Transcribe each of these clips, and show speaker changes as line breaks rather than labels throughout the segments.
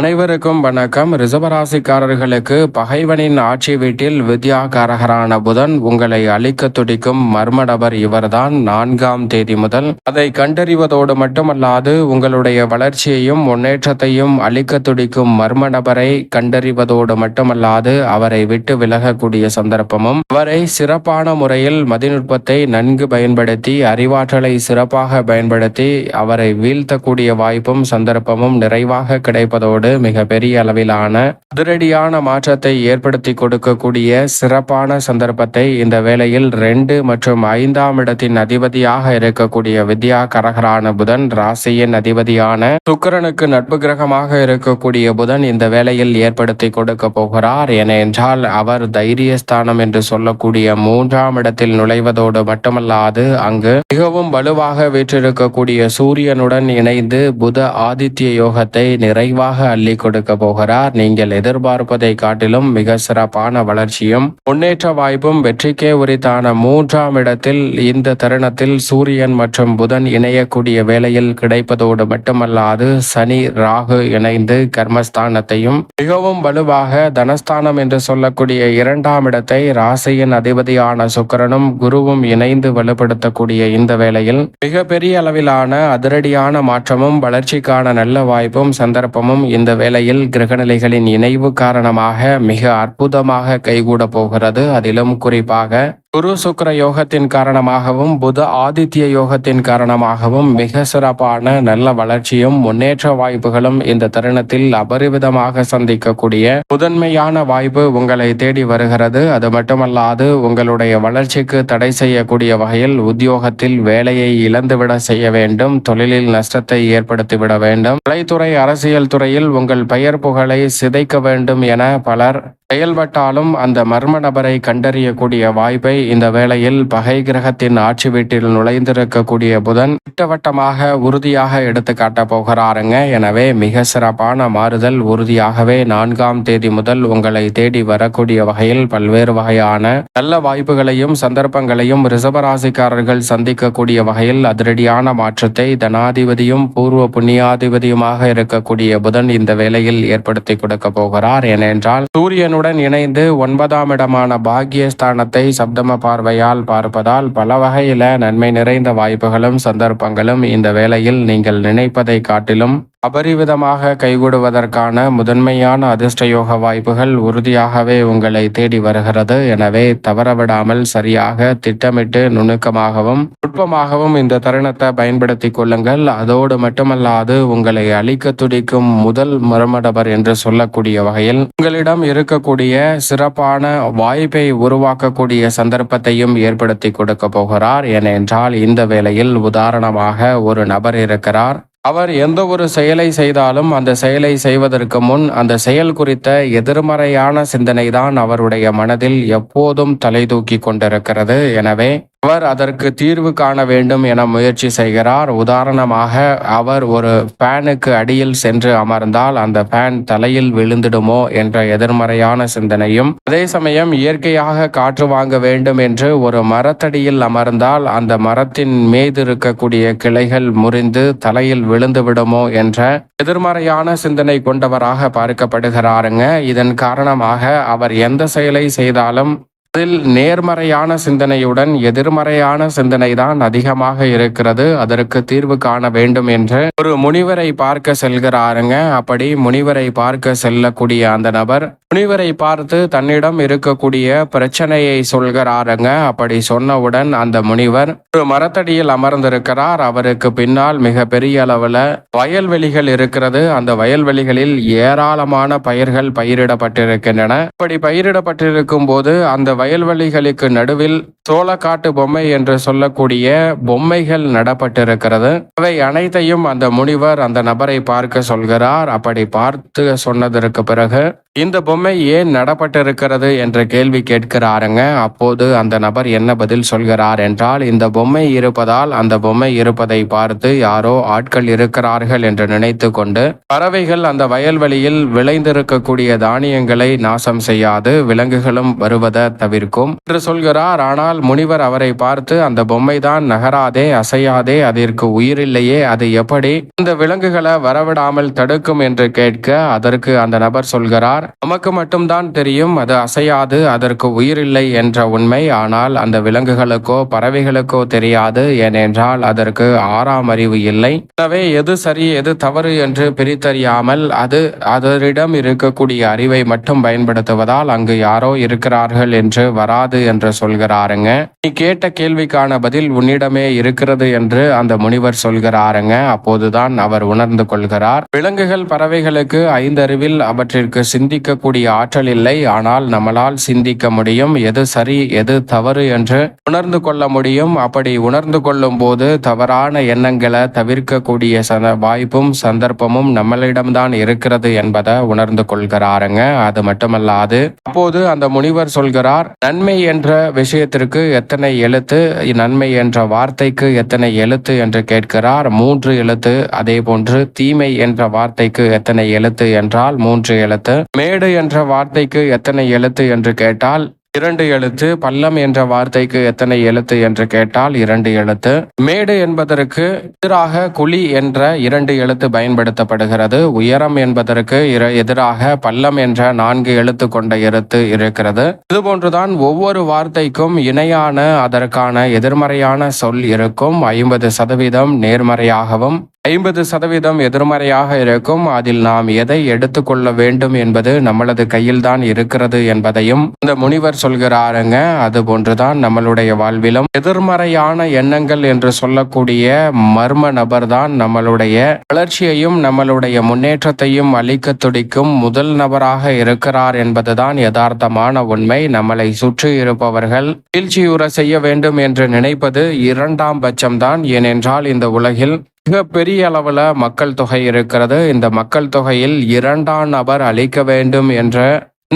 அனைவருக்கும் வணக்கம். ரிசவராசிக்காரர்களுக்கு பகைவனின் ஆட்சி வீட்டில் வித்யாகாரகரான புதன் உங்களை அழிக்க துடிக்கும் மர்ம நபர் இவர்தான் நான்காம் தேதி முதல். அதை கண்டறிவதோடு மட்டுமல்லாது உங்களுடைய வளர்ச்சியையும் முன்னேற்றத்தையும் அழிக்க துடிக்கும் மர்ம நபரை கண்டறிவதோடு மட்டுமல்லாது அவரை விட்டு விலகக்கூடிய சந்தர்ப்பமும் அவரை சிறப்பான முறையில் மதிநுட்பத்தை நன்கு பயன்படுத்தி அறிவாற்றலை சிறப்பாக பயன்படுத்தி அவரை வீழ்த்தக்கூடிய வாய்ப்பும் சந்தர்ப்பமும் நிறைவாக கிடைப்பதோடு மிக பெரிய அளவிலான அதிரடியான மாற்றத்தை ஏற்படுத்தி கொடுக்கக்கூடிய சிறப்பான சந்தர்ப்பத்தை இந்த வேளையில் ரெண்டு மற்றும் ஐந்தாம் இடத்தின் அதிபதியாக இருக்கக்கூடிய வித்யா கரகரான புதன் ராசியின் அதிபதியான சுக்கரனுக்கு நட்பு கிரகமாக இருக்கக்கூடிய புதன் இந்த வேளையில் ஏற்படுத்தி கொடுக்க போகிறார். ஏனென்றால் அவர் தைரியஸ்தானம் என்று சொல்லக்கூடிய மூன்றாம் இடத்தில் நுழைவதோடு மட்டுமல்லாது அங்கு மிகவும் வலுவாக வீற்றிருக்கக்கூடிய சூரியனுடன் இணைந்து புத ஆதித்ய யோகத்தை நிறைவாக அள்ளி கொடுக்க போகிறார். நீங்கள் எதிர்பார்ப்பதை காட்டிலும் மிக சிறப்பான வளர்ச்சியும் முன்னேற்ற வாய்ப்பும் வெற்றிக்கே உரித்தான மூன்றாம் இடத்தில் இந்த தருணத்தில் சூரியன் மற்றும் புதன் இணையக்கூடிய வேளையில் கிடைப்பதோடு மட்டுமல்லாது சனி ராகு இணைந்து கர்மஸ்தானத்தையும் மிகவும் வலுவாக தனஸ்தானம் என்று சொல்லக்கூடிய இரண்டாம் இடத்தை ராசியின் அதிபதியான சுக்கரனும் குருவும் இணைந்து வலுப்படுத்தக்கூடிய இந்த வேளையில் மிக பெரிய அளவிலான அதிரடியான மாற்றமும் வளர்ச்சிக்கான நல்ல வாய்ப்பும் சந்தர்ப்பமும் இந்த வேளையில் கிரகநிலைகளின் இணைவு காரணமாக மிக அற்புதமாக கைகூட போகிறது. அதிலும் குறிப்பாக குரு சுக்கர யோகத்தின் காரணமாகவும் புத ஆதித்ய யோகத்தின் காரணமாகவும் மிக சிறப்பான நல்ல வளர்ச்சியும் முன்னேற்ற வாய்ப்புகளும் இந்த தருணத்தில் அபரிவிதமாக சந்திக்கக்கூடிய முதன்மையான வாய்ப்பு உங்களை தேடி வருகிறது. அது மட்டுமல்லாது உங்களுடைய வளர்ச்சிக்கு தடை செய்யக்கூடிய வகையில் உத்தியோகத்தில் வேலையை இழந்துவிட செய்ய வேண்டும் தொழிலில் நஷ்டத்தை ஏற்படுத்திவிட வேண்டும். கலைத்துறை அரசியல் துறையில் உங்கள் பெயர் புகழை சிதைக்க வேண்டும் என பலர் செயல்பட்டாலும் அந்த மர்ம நபரை கண்டறியக்கூடிய வாய்ப்பை இந்த வேளையில் பகை கிரகத்தின் ஆட்சி வீட்டில் நுழைந்திருக்கக்கூடிய புதன் திட்டவட்டமாக உறுதியாக எடுத்து காட்ட போகிறாருங்க. எனவே மிக சிறப்பான மாறுதல். உறுதியாகவே நான்காம் தேதி முதல் உங்களை தேடி வரக்கூடிய வகையில் பல்வேறு வகையான நல்ல வாய்ப்புகளையும் சந்தர்ப்பங்களையும் ரிசபராசிக்காரர்கள் சந்திக்கக்கூடிய வகையில் அதிரடியான மாற்றத்தை தனாதிபதியும் பூர்வ புண்ணியாதிபதியுமாக இருக்கக்கூடிய புதன் இந்த வேளையில் ஏற்படுத்தி கொடுக்க போகிறார். ஏனென்றால் சூரியன் சூரியனுடன் இணைந்து ஒன்பதாம் இடமான பாக்கியஸ்தானத்தை சப்தம பார்வையால் பார்ப்பதால் பல வகையில நன்மை நிறைந்த வாய்ப்புகளும் சந்தர்ப்பங்களும் இந்த வேளையில் நீங்கள் நினைப்பதை காட்டிலும் அபரிவிதமாக கைகூடுவதற்கான முதன்மையான அதிர்ஷ்டயோக வாய்ப்புகள் உறுதியாகவே உங்களை தேடி வருகிறது. எனவே தவறவிடாமல் சரியாக திட்டமிட்டு நுணுக்கமாகவும் நுட்பமாகவும் இந்த தருணத்தை பயன்படுத்தி கொள்ளுங்கள். அதோடு மட்டுமல்லாது உங்களை அழிக்க துடிக்கும் முதல் மர்மடபர் என்று சொல்லக்கூடிய வகையில் உங்களிடம் இருக்கக்கூடிய சிறப்பான வாய்ப்பை உருவாக்கக்கூடிய சந்தர்ப்பத்தையும் ஏற்படுத்தி கொடுக்க போகிறார். ஏனென்றால் இந்த வேளையில் உதாரணமாக ஒரு நபர் இருக்கிறார். அவர் எந்த ஒரு செயலை செய்தாலும் அந்த செயலை செய்வதற்கு முன் அந்த செயல் குறித்த எதிர்மறையான சிந்தனை தான் அவருடைய மனதில் எப்போதும் தலை தூக்கி கொண்டிருக்கிறது. எனவே அவர் அதற்கு தீர்வு காண வேண்டும் என முயற்சி செய்கிறார். உதாரணமாக அவர் ஒரு ஃபேனுக்கு அடியில் சென்று அமர்ந்தால் அந்த ஃபேன் தலையில் விழுந்துடுமோ என்ற எதிர்மறையான சிந்தனையும் அதே சமயம் இயற்கையாக காற்று வாங்க வேண்டும் என்று ஒரு மரத்தடியில் அமர்ந்தால் அந்த மரத்தின் மீது இருக்கக்கூடிய கிளைகள் முறிந்து தலையில் விழுந்து விடுமோ என்ற எதிர்மறையான சிந்தனை கொண்டவராக பார்க்கப்படுகிறாருங்க. இதன் காரணமாக அவர் எந்த செயலை செய்தாலும் அதில் நேர்மறையான சிந்தனையுடன் எதிர்மறையான சிந்தனை தான் அதிகமாக இருக்கிறது. அதற்கு தீர்வு காண வேண்டும் என்று ஒரு முனிவரை பார்க்க செல்கிறாருங்க. அப்படி முனிவரை பார்க்க செல்லக்கூடிய அந்த நபர் முனிவரை பார்த்து தன்னிடம் இருக்கக்கூடிய பிரச்சனையை சொல்கிறாருங்க. அப்படி சொன்னவுடன் அந்த முனிவர் ஒரு மரத்தடியில் அமர்ந்திருக்கிறார். அவருக்கு பின்னால் மிக பெரிய அளவில் வயல்வெளிகள் இருக்கிறது. அந்த வயல்வெளிகளில் ஏராளமான பயிர்கள் பயிரிடப்பட்டிருக்கின்றன. அப்படி பயிரிடப்பட்டிருக்கும் போது அந்த வயல்வெளிகளுக்கு நடுவில் சோளக்காட்டு பொம்மை என்று சொல்லக்கூடிய பொம்மைகள் நடப்பட்டிருக்கிறது. அவை அனைத்தையும் அந்த முனிவர் அந்த நபரை பார்க்க சொல்கிறார். அப்படி பார்த்து சொன்னதற்கு பிறகு இந்த பொம்மை ஏன் நடப்பட்டிருக்கிறது என்ற கேள்வி கேட்கிறாருங்க. அப்போது அந்த நபர் என்ன பதில் சொல்கிறார் என்றால் இந்த பொம்மை இருப்பதால் அந்த பொம்மை இருப்பதை பார்த்து யாரோ ஆட்கள் இருக்கிறார்கள் என்று நினைத்து கொண்டு பறவைகள் அந்த வயல்வெளியில் விளைந்திருக்கக்கூடிய தானியங்களை நாசம் செய்யாது விலங்குகளும் வருவதை தவிர்க்கும் என்று சொல்கிறார். ஆனால் முனிவர் அவரை பார்த்து அந்த பொம்மை தான் நகராதே அசையாதே அதற்கு உயிரில்லையே அது எப்படி இந்த விலங்குகளை வரவிடாமல் தடுக்கும் என்று கேட்க அதற்கு அந்த நபர் சொல்கிறார் நமக்கு மட்டும்தான் தெரியும் அது அசையாது அதற்கு உயிரில்லை என்ற உண்மை. ஆனால் அந்த விலங்குகளுக்கோ பறவைகளுக்கோ தெரியாது. ஏனென்றால் அதற்கு ஆறாம் அறிவு இல்லை. எனவே எது சரி எது தவறு என்று பிரித்தறியாமல் அது அதரிடம் இருக்கக்கூடிய அறிவை மட்டும் பயன்படுத்துவதால் அங்கு யாரோ இருக்கிறார்கள் என்று வராது என்று சொல்கிறாருங்க. நீ கேட்ட கேள்விக்கான பதில் உன்னிடமே இருக்கிறது என்று அந்த முனிவர் சொல்கிறாருங்க. அப்போதுதான் அவர் உணர்ந்து கொள்கிறார். விலங்குகள் பறவைகளுக்கு ஐந்தறிவில் அவற்றிற்கு சிந்தி சிந்திக்கக்கூடிய ஆற்றல் இல்லை. ஆனால் நம்மளால் சிந்திக்க முடியும். எது சரி எது தவறு என்று உணர்ந்து கொள்ள முடியும். அப்படி உணர்ந்து கொள்ளும் போது தவறான எண்ணங்களை தவிர்க்கக்கூடிய சந்த வாய்ப்பும் சந்தர்ப்பமும் நம்மளிடம்தான் இருக்கிறது என்பதை உணர்ந்து கொள்கிறாருங்க. அது மட்டுமல்லாது அப்போது அந்த முனிவர் சொல்கிறார் நன்மை என்ற விஷயத்திற்கு எத்தனை எழுத்து நன்மை என்ற வார்த்தைக்கு எத்தனை எழுத்து? என்று கேட்கிறார். மூன்று எழுத்து அதே போன்று தீமை என்ற வார்த்தைக்கு எத்தனை எழுத்து? என்றால் மூன்று எழுத்து மேடை என்ற வார்த்தைக்கு எத்தனை எழுத்து என்று கேட்டால் இரண்டு எழுத்து பள்ளம் என்ற வார்த்தைக்கு எத்தனை எழுத்து என்று கேட்டால் இரண்டு எழுத்து. மேடு என்பதற்கு எதிராக குழி என்ற இரண்டு எழுத்து பயன்படுத்தப்படுகிறது. உயரம் என்பதற்கு எதிராக பள்ளம் என்ற நான்கு எழுத்து கொண்ட எழுத்து இருக்கிறது. இதுபோன்றுதான் ஒவ்வொரு வார்த்தைக்கும் இணையான அதற்கான எதிர்மறையான சொல் இருக்கும். ஐம்பது சதவீதம் நேர்மறையாகவும் ஐம்பது சதவீதம் எதிர்மறையாக இருக்கும். அதில் நாம் எதை எடுத்துக்கொள்ள வேண்டும் என்பது நம்மளது கையில்தான் இருக்கிறது என்பதையும் இந்த முனிவர் சொல்கிறாருங்க. அது போன்றுதான் நம்மளுடைய வாழ்விலும். எதிர்மறையான எண்ணங்கள் என்று சொல்லக்கூடிய மர்ம நபர் தான் நம்மளுடைய வளர்ச்சியையும் நம்மளுடைய முன்னேற்றத்தையும் அளிக்க துடிக்கும் முதல் நபராக இருக்கிறார் என்பதுதான் யதார்த்தமான உண்மை. நம்மளை சுற்றி இருப்பவர்கள் வீழ்ச்சியுற செய்ய வேண்டும் என்று நினைப்பது இரண்டாம் பட்சம்தான். ஏனென்றால் இந்த உலகில் மிக பெரிய அளவுல மக்கள் தொகை இருக்கிறது. இந்த மக்கள் தொகையில் இரண்டாம் நபர் அளிக்க வேண்டும் என்ற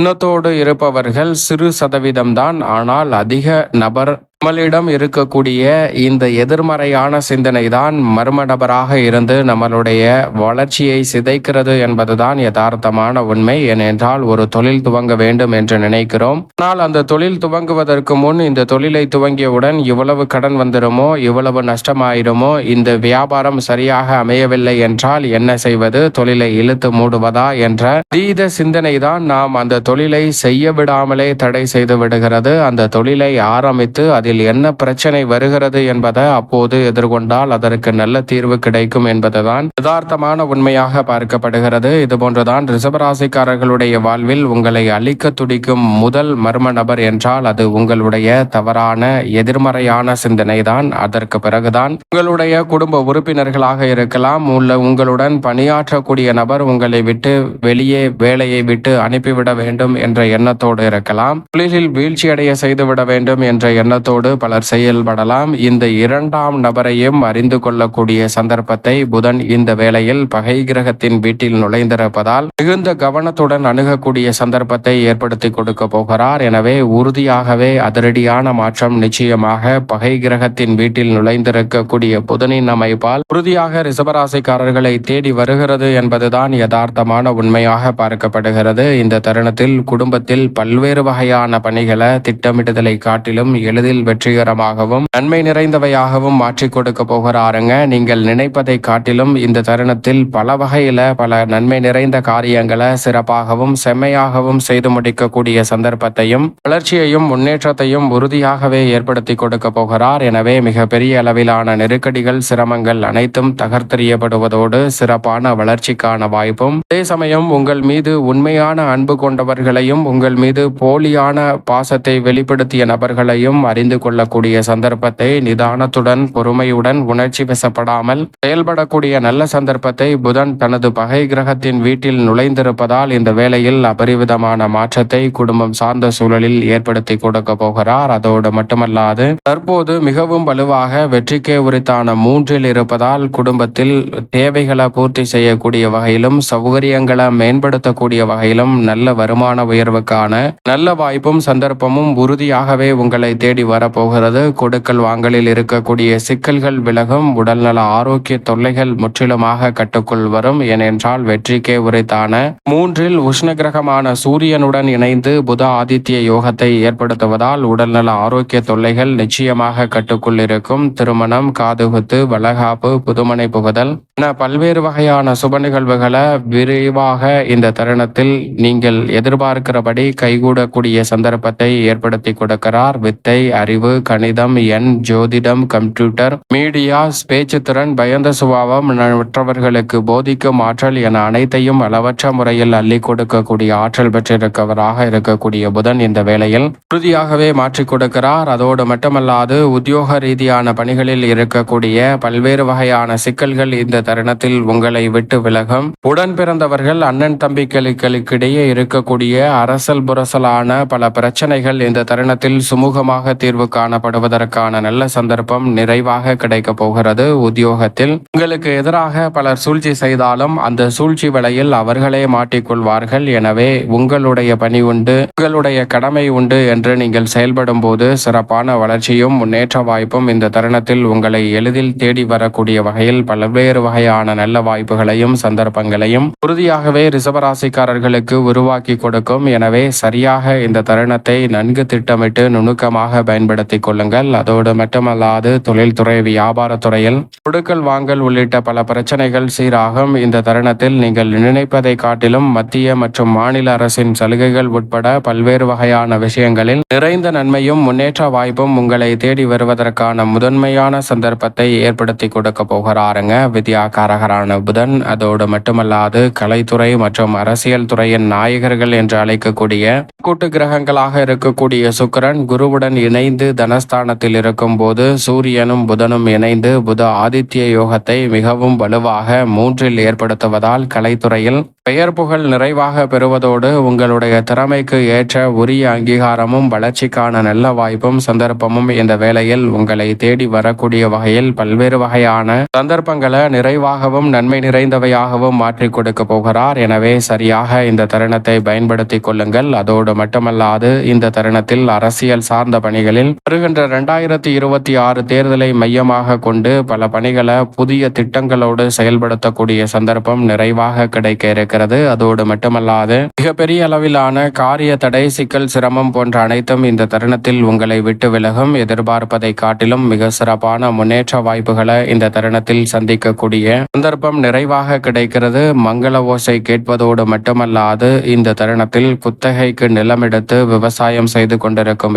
எண்ணத்தோடு இருப்பவர்கள் சிறு சதவீதம்தான். ஆனால் அதிக நபர் நம்மளிடம் இருக்கக்கூடிய இந்த எதிர்மறையான சிந்தனை தான் மர்ம நபராக இருந்து நம்மளுடைய வளர்ச்சியை சிதைக்கிறது என்பதுதான் யதார்த்தமான உண்மை. ஏனென்றால் ஒரு தொழில் துவங்க வேண்டும் என்று நினைக்கிறோம். ஆனால் அந்த தொழில் துவங்குவதற்கு முன் இந்த தொழிலை துவங்கியவுடன் இவ்வளவு கடன் வந்துடுமோ இவ்வளவு நஷ்டமாயிருமோ இந்த வியாபாரம் சரியாக அமையவில்லை என்றால் என்ன செய்வது? தொழிலை இழுத்து மூடுவதா என்ற தீத சிந்தனை தான் நாம் அந்த தொழிலை செய்ய விடாமலே தடை செய்து விடுகிறது. அந்த தொழிலை ஆரம்பித்து அதில் என்ன பிரச்சனை வருகிறது என்பதை அப்போது எதிர்கொண்டால் அதற்கு நல்ல தீர்வு கிடைக்கும் என்பதுதான் யதார்த்தமான உண்மையாக பார்க்கப்படுகிறது. இதுபோன்றுதான் ரிசபராசிக்காரர்களுடைய வாழ்வில் உங்களை அழிக்க துடிக்கும் முதல் மர்ம நபர் என்றால் அது உங்களுடைய தவறான எதிர்மறையான சிந்தனை தான் அதற்கு பிறகுதான் உங்களுடைய குடும்ப உறுப்பினர்களாக இருக்கலாம் உள்ள உங்களுடன் பணியாற்றக்கூடிய நபர் உங்களை விட்டு வெளியே வேலையை விட்டு அனுப்பிவிட வேண்டும் என்ற எண்ணத்தோடு இருக்கலாம். தொழிலில் வீழ்ச்சியடைய செய்துவிட வேண்டும் என்ற எண்ணத்தோடு பலர் செயல்படலாம். இந்த இரண்டாம் நபரையும் அறிந்து கொள்ளக்கூடிய சந்தர்ப்பத்தை புதன் இந்த வேளையில் பகை கிரகத்தின் வீட்டில் நுழைந்திருப்பதால் மிகுந்த கவனத்துடன் அணுகக்கூடிய சந்தர்ப்பத்தை ஏற்படுத்தி கொடுக்க போகிறார். எனவே உறுதியாகவே அதிரடியான மாற்றம் நிச்சயமாக பகை கிரகத்தின் வீட்டில் நுழைந்திருக்கக்கூடிய புதனின் அமைப்பால் உறுதியாக ரிசபராசிக்காரர்களை தேடி வருகிறது என்பதுதான் யதார்த்தமான உண்மையாக பார்க்கப்படுகிறது. இந்த தருணத்தில் குடும்பத்தில் பல்வேறு வகையான பணிகளை திட்டமிடுதலை காட்டிலும் எளிதில் வெற்றிகரமாகவும் நன்மை நிறைந்தவையாகவும் மாற்றி கொடுக்க போகிறாருங்க. நீங்கள் நினைப்பதை காட்டிலும் இந்த தருணத்தில் பல வகையில பல நன்மை நிறைந்த காரியங்களை சிறப்பாகவும் செம்மையாகவும் செய்து முடிக்கக்கூடிய சந்தர்ப்பத்தையும் வளர்ச்சியையும் முன்னேற்றத்தையும் உறுதியாகவே ஏற்படுத்தி கொடுக்க போகிறார். எனவே மிகப்பெரிய அளவிலான நெருக்கடிகள் சிரமங்கள் அனைத்தும் தகர்த்தெறியப்படுவதோடு சிறப்பான வளர்ச்சிக்கான வாய்ப்பும் அதே சமயம் உங்கள் மீது உண்மையான அன்பு கொண்டவர்களையும் உங்கள் மீது போலியான பாசத்தை வெளிப்படுத்திய நபர்களையும் அறிந்து கொள்ளக்கூடிய சந்தர்ப்பத்தை நிதானத்துடன் பொறுமையுடன் உணர்ச்சி வசப்படாமல் செயல்படக்கூடிய நல்ல சந்தர்ப்பத்தை புதன் தனது பகை கிரகத்தின் வீட்டில் நுழைந்திருப்பதால் இந்த வேளையில் அபரிவிதமான மாற்றத்தை குடும்பம் சார்ந்த சூழலில் ஏற்படுத்தி கொடுக்க போகிறார். அதோடு மட்டுமல்லாது தற்போது மிகவும் வலுவாக வெற்றிக்கே உரித்தான மூன்றில் இருப்பதால் குடும்பத்தில் தேவைகளை பூர்த்தி செய்யக்கூடிய வகையிலும் சௌகரியங்களை மேம்படுத்தக்கூடிய வகையிலும் நல்ல வருமான உயர்வுக்கான நல்ல வாய்ப்பும் சந்தர்ப்பமும் உறுதியாகவே உங்களை தேடி வர போகிறது. கொடுக்கல் வாங்கலில் இருக்கக்கூடிய சிக்கல்கள் விலகும். உடல்நல ஆரோக்கிய தொல்லைகள் முற்றிலுமாக கட்டுக்குள் வரும். ஏனென்றால் வெற்றிக்கே உரைத்தான மூன்றில் உஷ்ண கிரகமான சூரியனுடன் இணைந்து புத ஆதித்ய யோகத்தை ஏற்படுத்துவதால் உடல்நல ஆரோக்கிய தொல்லைகள் நிச்சயமாக கட்டுக்குள் இருக்கும். திருமணம் காதுகுத்து வளகாப்பு புதுமனை புகுதல் என பல்வேறு வகையான சுப நிகழ்வுகளை விரைவாக இந்த தருணத்தில் நீங்கள் எதிர்பார்க்கிறபடி கைகூடக்கூடிய சந்தர்ப்பத்தை ஏற்படுத்தி கொடுக்கிறார். வித்தை அறிவு கணிதம் எண் ஜோதிடம் கம்ப்யூட்டர் மீடியா பேச்சுத்திறன் பயந்த சுபாவம் மற்றவர்களுக்கு போதிக்கும் ஆற்றல் என அனைத்தையும் அளவற்ற முறையில் அள்ளி கொடுக்கக்கூடிய ஆற்றல் பெற்றிருக்கவராக இருக்கக்கூடிய புதன் இந்த வேளையில் உறுதியாகவே மாற்றிக் கொடுக்கிறார். அதோடு மட்டுமல்லாது உத்தியோக ரீதியான பணிகளில் இருக்கக்கூடிய பல்வேறு வகையான சிக்கல்கள் இந்த தருணத்தில் உங்களை விட்டு விலகும். உடன் பிறந்தவர்கள் அண்ணன் தம்பிகளுக்கிடையே இருக்கக்கூடிய அரசல் புரசலான பல பிரச்சனைகள் இந்த தருணத்தில் சுமூகமாக தீர்வு காணப்படுவதற்கான நல்ல சந்தர்ப்பம் நிறைவாக கிடைக்க போகிறது. உத்தியோகத்தில் உங்களுக்கு எதிராக பலர் சூழ்ச்சி செய்தாலும் அந்த சூழ்ச்சி வலையில் அவர்களே மாட்டிக்கொள்வார்கள். எனவே உங்களுடைய பணி உண்டு உங்களுடைய கடமை உண்டு என்று நீங்கள் செயல்படும் போது சிறப்பான வளர்ச்சியும் முன்னேற்ற வாய்ப்பும் இந்த தருணத்தில் உங்களை எளிதில் தேடி வரக்கூடிய வகையில் பல்வேறு வகையான நல்ல வாய்ப்புகளையும் சந்தர்ப்பங்களையும் உறுதியாகவே ரிசவராசிக்காரர்களுக்கு உருவாக்கி கொடுக்கும். எனவே சரியாக இந்த தருணத்தை நன்கு திட்டமிட்டு நுணுக்கமாக பயன்படுத்திக் கொள்ளுங்கள் அதோடு மட்டுமல்லாது தொழில்துறை வியாபாரத்துறையில் கொடுக்கல் வாங்கல் உள்ளிட்ட பல பிரச்சனைகள் சீராகும். இந்த தருணத்தில் நீங்கள் நினைப்பதை காட்டிலும் மத்திய மற்றும் மாநில அரசின் சலுகைகள் உட்பட பல்வேறு வகையான விஷயங்களில் நிறைந்த நன்மையும் முன்னேற்ற வாய்ப்பும் உங்களை தேடி வருவதற்கான முதன்மையான சந்தர்ப்பத்தை ஏற்படுத்தி கொடுக்க போகிறாருங்க. வித்யாகாரகரான புதன். அதோடு மட்டுமல்லாது கலைத்துறை மற்றும் அரசியல் துறையின் நாயகர்கள் என்று அழைக்கக்கூடிய கூட்டு கிரகங்களாக இருக்கக்கூடிய சுக்கிரன் குருவுடன் இணைந்து தனஸ்தானத்தில் இருக்கும் போது சூரியனும் புதனும் இணைந்து புத ஆதித்ய யோகத்தை மிகவும் வலுவாக மூன்றில் ஏற்படுத்துவதால் கலைத்துறையில் பெயர் புகழ் நிறைவாக பெறுவதோடு உங்களுடைய திறமைக்கு ஏற்ற உரிய அங்கீகாரமும் வளர்ச்சிக்கான நல்ல வாய்ப்பும் சந்தர்ப்பமும் இந்த வேளையில் உங்களை தேடி வரக்கூடிய வகையில் பல்வேறு வகையான சந்தர்ப்பங்களை நிறைவாகவும் நன்மை நிறைந்தவையாகவும் மாற்றி கொடுக்க போகிறார். எனவே சரியாக இந்த தருணத்தை பயன்படுத்திக் கொள்ளுங்கள். அதோடு மட்டுமல்லாது இந்த தருணத்தில் அரசியல் சார்ந்த பணிகளில் வருகின்ற இரண்டாயிரத்தி இருபத்தி ஆறு தேர்தலை மையமாக கொண்டு பல பணிகளை புதிய திட்டங்களோடு செயல்படுத்தக்கூடிய சந்தர்ப்பம் நிறைவாக கிடைக்க இருக்கிறது. அதோடு மட்டுமல்லாது மிகப்பெரிய அளவிலான காரிய தடை சிக்கல் சிரமம் போன்ற அனைத்தும் இந்த தருணத்தில் உங்களை விட்டு விலகும். எதிர்பார்ப்பதை காட்டிலும் மிக சிறப்பான முன்னேற்ற வாய்ப்புகளை இந்த தருணத்தில் சந்திக்கக்கூடிய சந்தர்ப்பம் நிறைவாக கிடைக்கிறது. மங்கள ஓசை கேட்பதோடு மட்டுமல்லாது இந்த தருணத்தில் குத்தகைக்கு நிலமெடுத்து விவசாயம் செய்து கொண்டிருக்கும்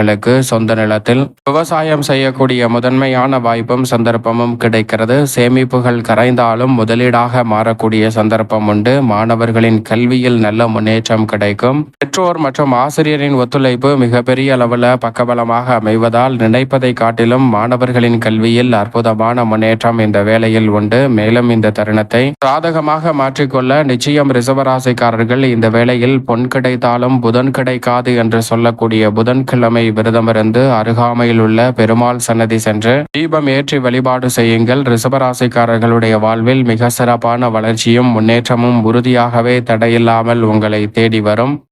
ரிசவராசிக்காரர்களுக்கு சொந்த நிலத்தில் விவசாயம் செய்யக்கூடிய முதன்மையான வாய்ப்பும் சந்தர்ப்பமும் கிடைக்கிறது. சேமிப்புகள் கரைந்தாலும் முதலீடாக மாறக்கூடிய சந்தர்ப்பம் உண்டு. மாணவர்களின் கல்வியில் நல்ல முன்னேற்றம் கிடைக்கும். பெற்றோர் மற்றும் ஆசிரியரின் ஒத்துழைப்பு மிகப்பெரிய அளவில் பக்கபலமாக அமைவதால் நினைப்பதை காட்டிலும் மாணவர்களின் கல்வியில் அற்புதமான முன்னேற்றம் இந்த வேளையில் உண்டு. மேலும் இந்த தருணத்தை சாதகமாக மாற்றிக்கொள்ள நிச்சயம் ரிசவராசிக்காரர்கள் இந்த வேளையில் பொன் கிடைத்தாலும் புதன் கிடைக்காது என்று சொல்லக்கூடிய புதன்கிழமை விரதமிருந்து அருகாமையில் உள்ள பெருமாள் சன்னதி சென்று தீபம் ஏற்றி வழிபாடு செய்யுங்கள். ரிசபராசிக்காரர்களுடைய வாழ்வில் மிக சிறப்பான வளர்ச்சியும் முன்னேற்றமும் உறுதியாகவே தடையில்லாமல் உங்களை தேடி வரும்.